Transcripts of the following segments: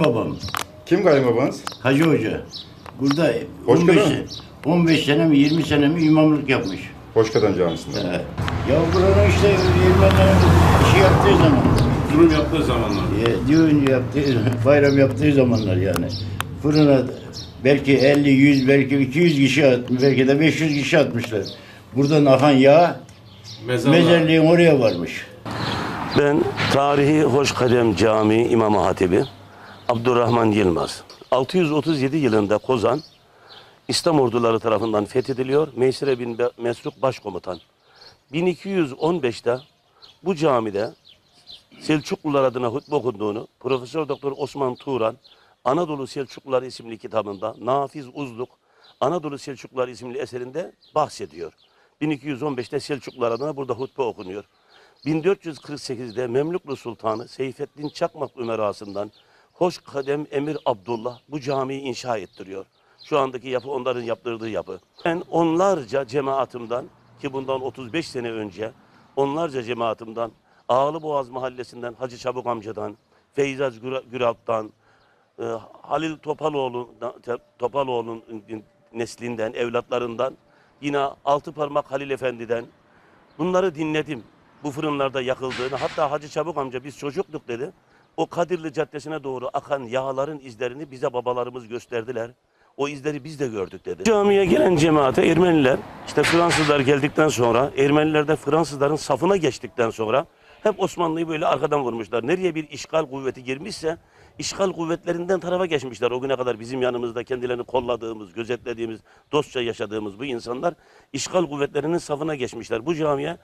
Babam, Kim kayınbabanız? Hacı Hoca. Burada Hoş 15, geldin. 15 sene mi 20 sene mi imamlık yapmış. Hoşkatan Camisi'nde. He. Ya buranın işte Ermenilerin işi yaptığı zaman, Durum yaptığı zamanlar. e, düğün yaptığı, bayram yaptığı zamanlar yani. Fırına belki 50, 100, belki 200 kişi atmış, belki de 500 kişi atmışlar. Buradan akan yağ Mezarlar. mezarlığın oraya varmış. Ben tarihi Hoşkadem Camii İmam Hatibi Abdurrahman Yılmaz. 637 yılında Kozan İslam orduları tarafından fethediliyor. Meysire bin Mesruk başkomutan. 1215'te bu camide Selçuklular adına hutbe okunduğunu Profesör Doktor Osman Turan Anadolu Selçuklular isimli kitabında Nafiz Uzluk Anadolu Selçuklular isimli eserinde bahsediyor. 1215'te Selçuklular adına burada hutbe okunuyor. 1448'de Memlüklu Sultanı Seyfettin Çakmak Ümerası'ndan Hoş Kadem Emir Abdullah bu camiyi inşa ettiriyor. Şu andaki yapı onların yaptırdığı yapı. Ben onlarca cemaatimden ki bundan 35 sene önce onlarca cemaatimden Ağlıboğaz Mahallesi'nden Hacı Çabuk amcadan, Feyzaz Güra- Güralp'tan, e, Halil Topaloğlu Topaloğlu'nun neslinden, evlatlarından, yine Altı Parmak Halil Efendi'den bunları dinledim. Bu fırınlarda yakıldığını, hatta Hacı Çabuk amca biz çocuktuk dedi. O Kadirli Caddesi'ne doğru akan yağların izlerini bize babalarımız gösterdiler. O izleri biz de gördük dedi. Camiye gelen cemaate Ermeniler, işte Fransızlar geldikten sonra, Ermeniler de Fransızların safına geçtikten sonra hep Osmanlı'yı böyle arkadan vurmuşlar. Nereye bir işgal kuvveti girmişse işgal kuvvetlerinden tarafa geçmişler. O güne kadar bizim yanımızda kendilerini kolladığımız, gözetlediğimiz, dostça yaşadığımız bu insanlar işgal kuvvetlerinin safına geçmişler. Bu camiye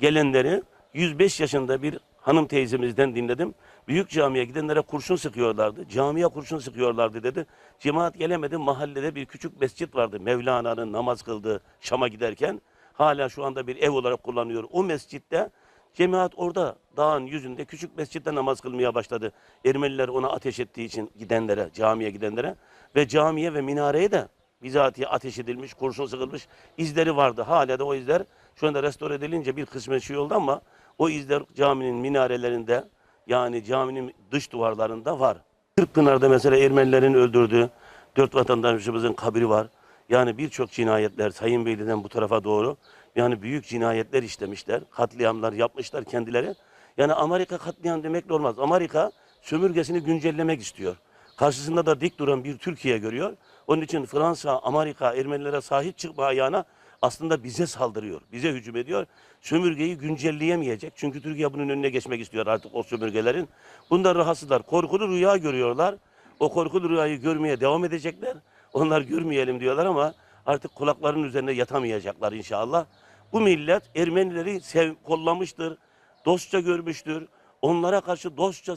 gelenleri 105 yaşında bir hanım teyzemizden dinledim. Büyük camiye gidenlere kurşun sıkıyorlardı. Camiye kurşun sıkıyorlardı dedi. Cemaat gelemedi. Mahallede bir küçük mescit vardı. Mevlana'nın namaz kıldığı Şam'a giderken. Hala şu anda bir ev olarak kullanıyor. O mescitte cemaat orada dağın yüzünde küçük mescitte namaz kılmaya başladı. Ermeniler ona ateş ettiği için gidenlere, camiye gidenlere ve camiye ve minareye de bizatihi ateş edilmiş, kurşun sıkılmış izleri vardı. Hala da o izler şu anda restore edilince bir kısmı şey oldu ama o izler caminin minarelerinde yani caminin dış duvarlarında var. Kırkpınar'da mesela Ermenilerin öldürdüğü dört vatandaşımızın kabri var. Yani birçok cinayetler Sayın Beyli'den bu tarafa doğru yani büyük cinayetler işlemişler. Katliamlar yapmışlar kendileri. Yani Amerika katliam demekle olmaz. Amerika sömürgesini güncellemek istiyor. Karşısında da dik duran bir Türkiye görüyor. Onun için Fransa, Amerika Ermenilere sahip çıkma ayağına aslında bize saldırıyor. Bize hücum ediyor. Sömürgeyi güncelleyemeyecek. Çünkü Türkiye bunun önüne geçmek istiyor artık o sömürgelerin. Bunlar rahatsızlar. Korkulu rüya görüyorlar. O korkulu rüyayı görmeye devam edecekler. Onlar görmeyelim diyorlar ama artık kulaklarının üzerine yatamayacaklar inşallah. Bu millet Ermenileri sev, kollamıştır, dostça görmüştür. Onlara karşı dostça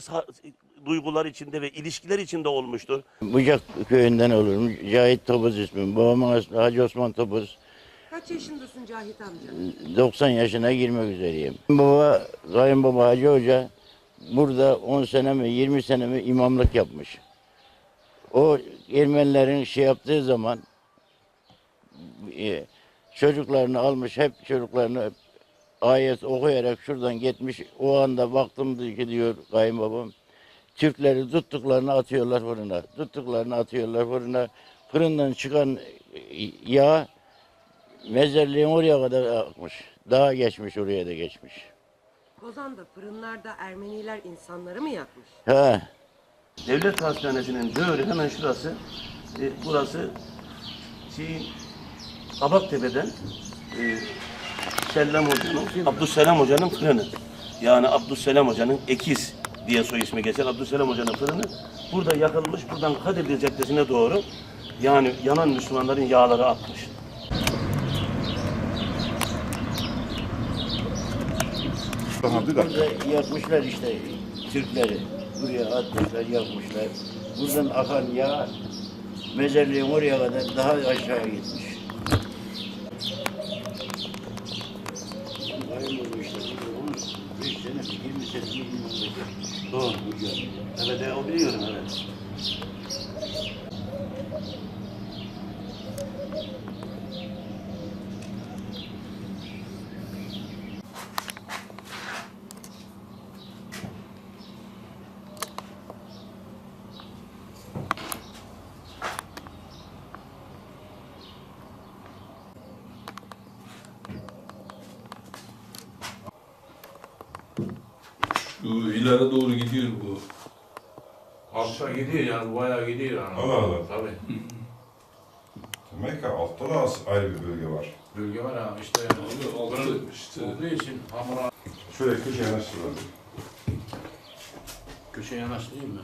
duygular içinde ve ilişkiler içinde olmuştur. Bucak köyünden olurum. Cahit Topuz ismim. Babamın aslı Hacı Osman Topuz. Kaç yaşındasın Cahit amca? 90 yaşına girmek üzereyim. Baba, kayınbaba Hacı Hoca burada 10 sene mi 20 sene mi imamlık yapmış. O Ermenilerin şey yaptığı zaman e, çocuklarını almış hep çocuklarını ayet okuyarak şuradan gitmiş. O anda baktım ki diyor kayınbabam Türkleri tuttuklarını atıyorlar fırına. Tuttuklarını atıyorlar fırına. Fırından çıkan yağ mezarlığın oraya kadar akmış. Daha geçmiş oraya da geçmiş. Kozan'da fırınlarda Ermeniler insanları mı yakmış? Ha. Devlet Hastanesi'nin böyle hemen şurası, e, burası şey, Kabaktepe'den e, Selam Hoca'nın, Abdüsselam Hoca'nın fırını. Yani Abdüsselam Hoca'nın ekiz diye soy ismi geçer. Abdüsselam Hoca'nın fırını burada yakılmış, buradan Kadirli Caddesi'ne doğru yani yanan Müslümanların yağları akmış. Tamam bir dakika. Burada yakmışlar işte Türkleri. Buraya atmışlar, yakmışlar. Buradan akan yağ mezarlığın oraya kadar daha aşağı gitmiş. Doğru. Evet, o biliyorum evet. Şu ileri doğru gidiyor bu. Altta gidiyor yani bayağı gidiyor yani. Allah Allah. Tabii. Demek ki altta da az- ayrı bir bölge var. Bölge var ha işte Abi altı işte. olduğu için hamura Şöyle köşeye yanaştıralım. köşeye yanaştırayım mı?